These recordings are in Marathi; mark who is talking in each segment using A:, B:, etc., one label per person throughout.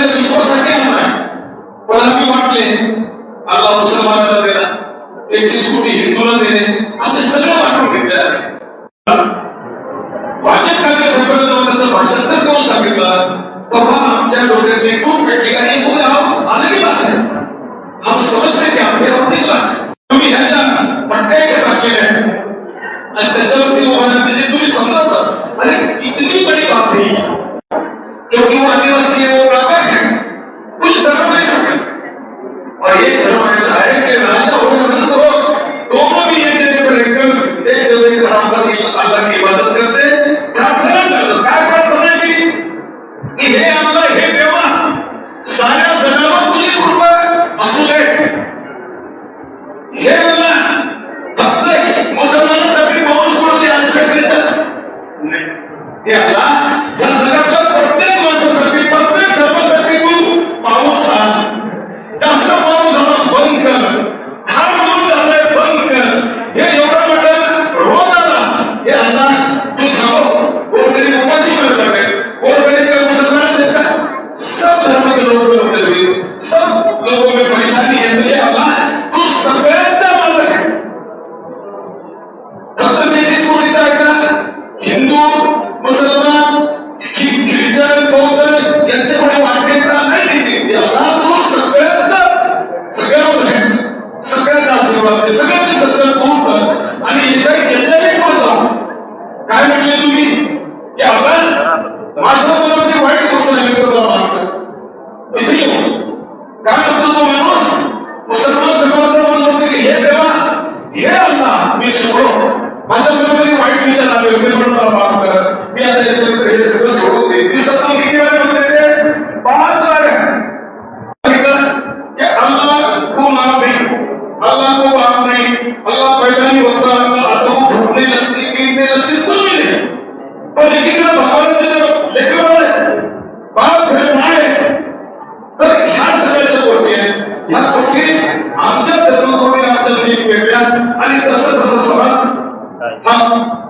A: सगळ्या विश्वासाठी आहे पण आम्ही वाटले अल्लाह मुसलमानाला देणं त्यांची स्कूटी हिंदूला देणे असे सगळं वाटून घेतलं भाजप ठाकरे साहेबांना त्याचं भाषांतर करून सांगितलं तेव्हा आमच्या डोक्यातली खूप पेटली आणि आने की बात है। हम समजते की आपले निघला तुम्ही क्योंकि वो आदिवासी है और धर्म ऐसा है कि राजा नंद हो दोनों भी एक जगह पर एक अल्लाह की इबादत करते काय प्रार्थना की हे अल्लाह हे देवा साऱ्या जगावर तुझी कृपा असू दे हे अल्लाह फक्त मुसलमानासाठी पाऊस पडते आणि सगळेच नाही हे अल्लाह वाईट म्हणून मला माफ कर मी आता याच्यानंतर हे सगळं सोडून दिवसात किती वेळा म्हणते ते पाच वेळा अल्लाह को अल्लाह को अल्लाह पैदा होता अल्लाह को लगती गिरने लगती कुछ भी नहीं पर भगवान जो बाप घर आहे तर ह्या सगळ्या गोष्टी आहेत ह्या गोष्टी आमच्या धर्मकोणी आमच्या वेगळ्या आणि तसं तसं समाज हा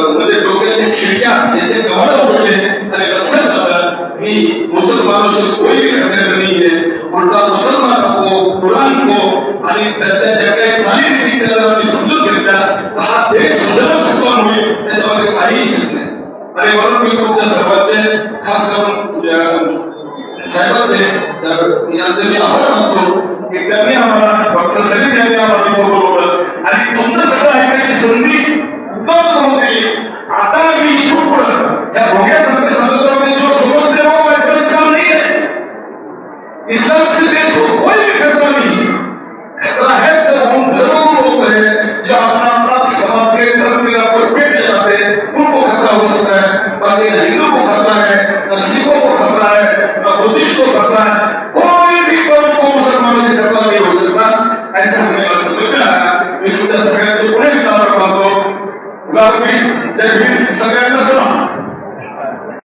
A: म्हणजे डोक्याच्या खिडक्या याचे कवाड उघडले आणि लक्षात आलं मी मुसलमानों से कोई भी खतरे नहीं है उलटा मुसलमानों को कुरान को आणि त्यांच्या ज्या काही चालीरीती त्याला आम्ही समजून घेतल्या हा देश सुपान होईल त्याच्यामध्ये शक नाही. आणि म्हणून मी तुमच्या सर्वांचे खास करून साहेबांचे यांचे मी आभार मानतो की त्यांनी आम्हाला डॉक्टर सलीम यांनी आम्हाला बोलवलं. आणि तुमचं सगळं ऐकायची संधी उपलब्ध Ya,